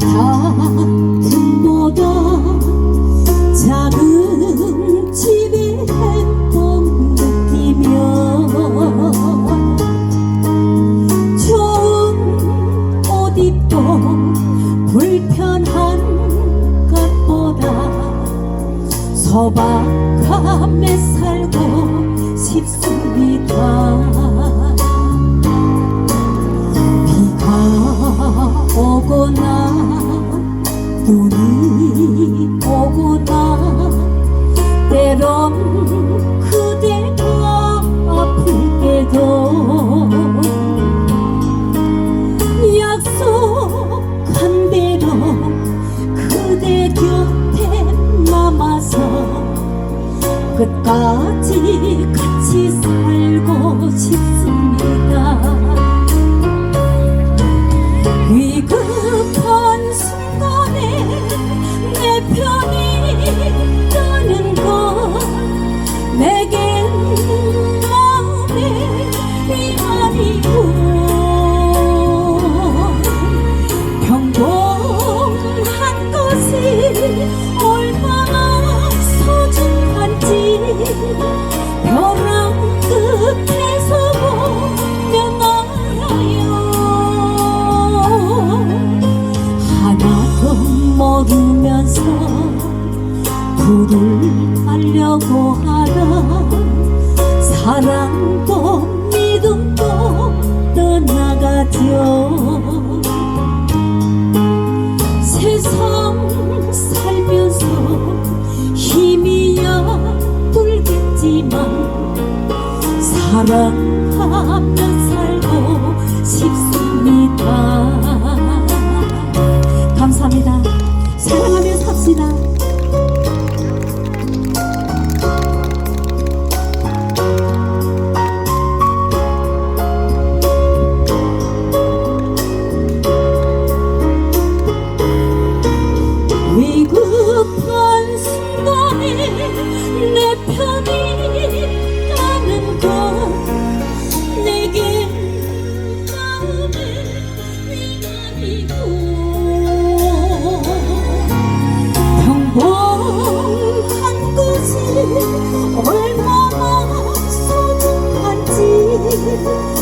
가슴보다 작은 집에 행복 느끼며 좋은 옷 입고 불편한 것보다 소박함에 살고 싶습니다 끝까지 같이 살고 싶습 불을 알려고 하다 사랑도 믿음도 떠나가죠 세상 살면서 힘이야 들겠지만 사랑하며 살고 싶습니다. 감사합니다. 사랑하며 삽시다 벼랑